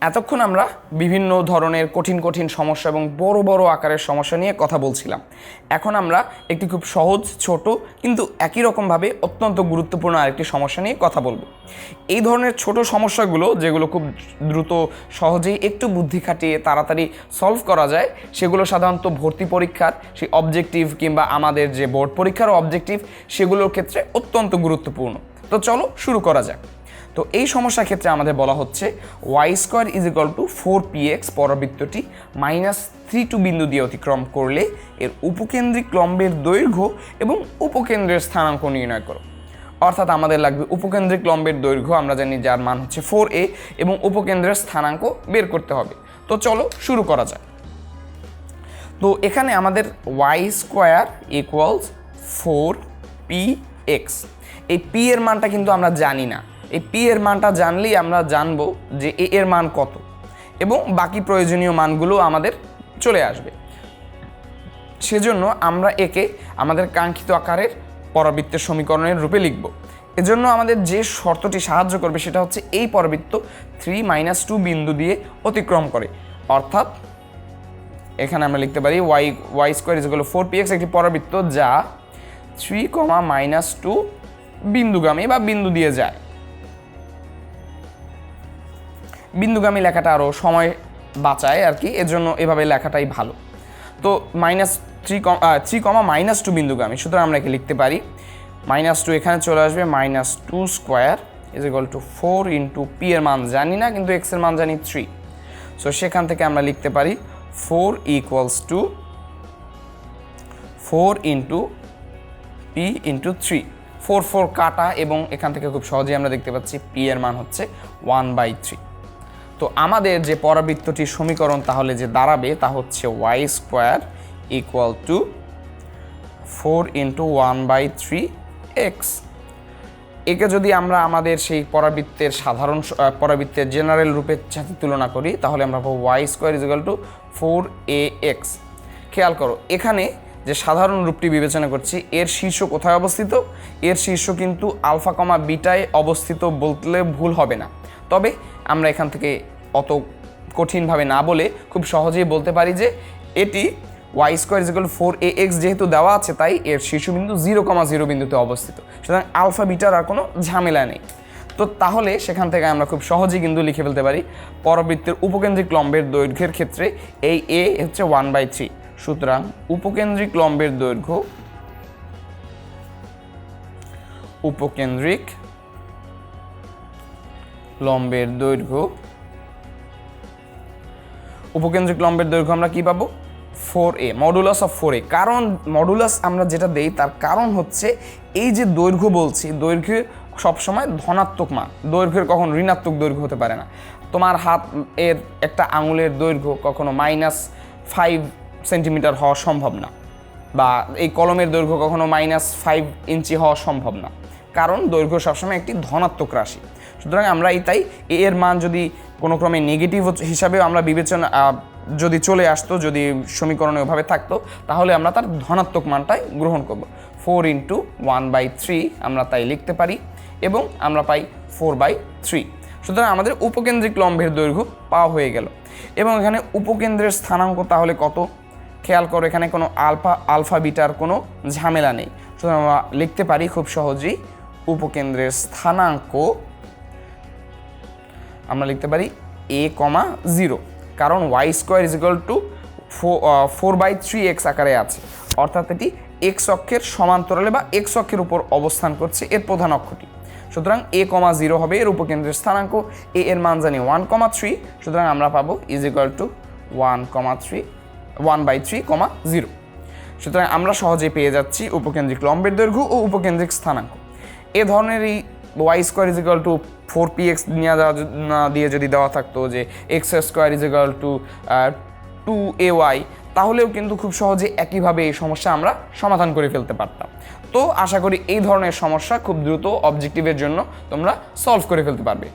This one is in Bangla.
এতক্ষণ আমরা বিভিন্ন ধরনের কঠিন কঠিন সমস্যা এবং বড় বড় আকারের সমস্যা নিয়ে কথা বলছিলাম। এখন আমরা একটি খুব সহজ, ছোট কিন্তু একই রকমভাবে অত্যন্ত গুরুত্বপূর্ণ আরেকটি সমস্যা নিয়ে কথা বলব। এই ধরনের ছোট সমস্যাগুলো যেগুলো খুব দ্রুত, সহজেই একটু বুদ্ধি খাটিয়ে তাড়াতাড়ি সলভ করা যায়, সেগুলো সাধারণত ভর্তি পরীক্ষার, সেই অবজেক্টিভ কিংবা আমাদের যে বোর্ড পরীক্ষার অবজেক্টিভ সেগুলোর ক্ষেত্রে অত্যন্ত গুরুত্বপূর্ণ। তো চলো শুরু করা যাক। তো এই সমস্যার ক্ষেত্রে আমাদের বলা হচ্ছে y square is equal two four p x পরবৃত্তটি minus three two বিন্দু দিয়ে অতিক্রম করলে এর উপকেন্দ্রিক লম্বের দৈর্ঘ্য এবং উপকেন্দ্রের স্থানাঙ্ক নির্ণয় করো। অর্থাৎ আমাদের লাগবে উপকেন্দ্রিক লম্বের দৈর্ঘ্য, আমরা জানি যার মান হচ্ছে ফোর এ এবং উপকেন্দ্রের স্থানাঙ্ক বের করতে হবে। তো চলো শুরু করা যাক। তো এখানে আমাদের y square equals four p x এই পি এর মানটা কিন্তু আমরা জানি না। এই পি এর মানটা জানলেই আমরা জানব যে এ এর মান কত এবং বাকি প্রয়োজনীয় মানগুলো আমাদের চলে আসবে। সেজন্য আমরা একে আমাদের কাঙ্ক্ষিত আকারের পরবৃত্তের সমীকরণের রূপে লিখব। এজন্য আমাদের যে শর্তটি সাহায্য করবে সেটা হচ্ছে এই পরবৃত্ত থ্রি মাইনাস টু বিন্দু দিয়ে অতিক্রম করে। অর্থাৎ এখানে আমরা লিখতে পারি y y square is four p x একটি পরবৃত্ত যা থ্রি কমা মাইনাস টু বিন্দুগামী বা বিন্দু দিয়ে যায়। বিন্দুগামী লেখাটা আরও সময় বাঁচায় আর কি, এজন্য এভাবে লেখাটাই ভালো। তো মাইনাস থ্রি কম থ্রি কমা মাইনাস টু বিন্দুগামী, সুতরাং আমরা একে লিখতে পারি। মাইনাস টু এখানে চলে আসবে minus two square is equal to four into p এর মান জানি না, কিন্তু এক্সের মান জানি থ্রি সো সেখান থেকে আমরা লিখতে পারি four equals to four into P into three four four কাটা এবং এখান থেকে খুব সহজেই আমরা দেখতে পাচ্ছি পি এর মান হচ্ছে ওয়ান বাই থ্রি তো আমাদের যে পরাবৃত্তটির সমীকরণ তাহলে যে দাঁড়াবে তা হচ্ছে Y square equal to four into one by three X একে যদি আমরা আমাদের সেই পরাবৃত্তের সাধারণ পরাবৃত্তের জেনারেল রূপের সাথে তুলনা করি, তাহলে আমরা পাবো Y square is equal to four A X খেয়াল করো, এখানে যে সাধারণ রূপটি বিবেচনা করছি, এর শীর্ষ কোথায় অবস্থিত? এর শীর্ষ কিন্তু আলফা কমা বিটায় অবস্থিত বললে ভুল হবে না। তবে আমরা এখান থেকে অত কঠিনভাবে না বলে খুব সহজেই বলতে পারি যে এটি Y square is equal four A X যেহেতু দেওয়া আছে, তাই এর শীর্ষবিন্দু জিরো কমা জিরো বিন্দুতে অবস্থিত। সুতরাং আলফা বিটার আর কোনো ঝামেলা নেই। তো তাহলে সেখান থেকে আমরা খুব সহজেই কিন্তু লিখে ফেলতে পারি, পরবৃত্তের উপকেন্দ্রিক লম্বের দৈর্ঘ্যের ক্ষেত্রে এই এ হচ্ছে ওয়ান বাই থ্রি সুতরাং উপকেন্দ্রিক লম্বের দৈর্ঘ্য, উপকেন্দ্রিক লম্বের দৈর্ঘ্য। উপকেন্দ্রিক লম্বের দৈর্ঘ্য আমরা কি পাবো? Four A modulus of four A. কারণ মডুলাস আমরা যেটা দেই, তার কারণ হচ্ছে এই যে দৈর্ঘ্য বলছি দৈর্ঘ্য সবসময় ধনাত্মক মান। দৈর্ঘ্যের কখন ঋণাত্মক দৈর্ঘ্য হতে পারে না। তোমার হাত এর একটা আঙুলের দৈর্ঘ্য কখনো মাইনাস ফাইভ সেন্টিমিটার হওয়া সম্ভব না। বা এই কলমের দৈর্ঘ্য কখনো মাইনাস ফাইভ ইঞ্চি হওয়া সম্ভব না। কারণ দৈর্ঘ্য সবসময় একটি ধনাত্মক রাশি। সুতরাং আমরা এই তাই, এর মান যদি কোনো ক্রমে নেগেটিভ হিসাবেও আমরা বিবেচনা যদি চলে আসতো, যদি সমীকরণে ওভাবে থাকতো, তাহলে আমরা তার ধনাত্মক মানটাই গ্রহণ করব। Four into one by three আমরা তাই লিখতে পারি এবং আমরা পাই ফোর বাই থ্রি সুতরাং আমাদের উপকেন্দ্রিক লম্বের দৈর্ঘ্য পাওয়া হয়ে গেল। এবং এখানে উপকেন্দ্রের স্থানাঙ্ক তাহলে কত? খেয়াল করো, এখানে কোনো আলফা আলফা বিটার কোনো ঝামেলা নেই। সুতরাং আমরা লিখতে পারি খুব সহজেই উপকেন্দ্রের স্থানাঙ্ক আমরা লিখতে পারি এ কমা জিরো। কারণ Y square is equal to four by three X আকারে আছে। অর্থাৎ এটি এক্স অক্ষের সমান্তরালে বা এক্স অক্ষের উপর অবস্থান করছে এর প্রধান অক্ষটি। সুতরাং এ কমা জিরো হবে, এর উপকেন্দ্রের স্থানাঙ্ক। এ এর মান জানি ওয়ান কমা থ্রি সুতরাং আমরা পাবো is to one comma three one by three comma zero. সুতরাং আমরা সহজেই পেয়ে যাচ্ছি উপকেন্দ্রিক লম্বের দৈর্ঘ্য ও উপকেন্দ্রিক স্থানাঙ্ক। এ ধরনের এই Y square is equal to four P X নিয়ে দেওয়া না দিয়ে যদি দেওয়া থাকতো যে X square is equal to two A Y তাহলেও কিন্তু খুব সহজে একইভাবে এই সমস্যা আমরা সমাধান করে ফেলতে পারতাম। তো আশা করি এই ধরনের সমস্যা খুব দ্রুত অবজেক্টিভের জন্য তোমরা সলভ করে ফেলতে পারবে।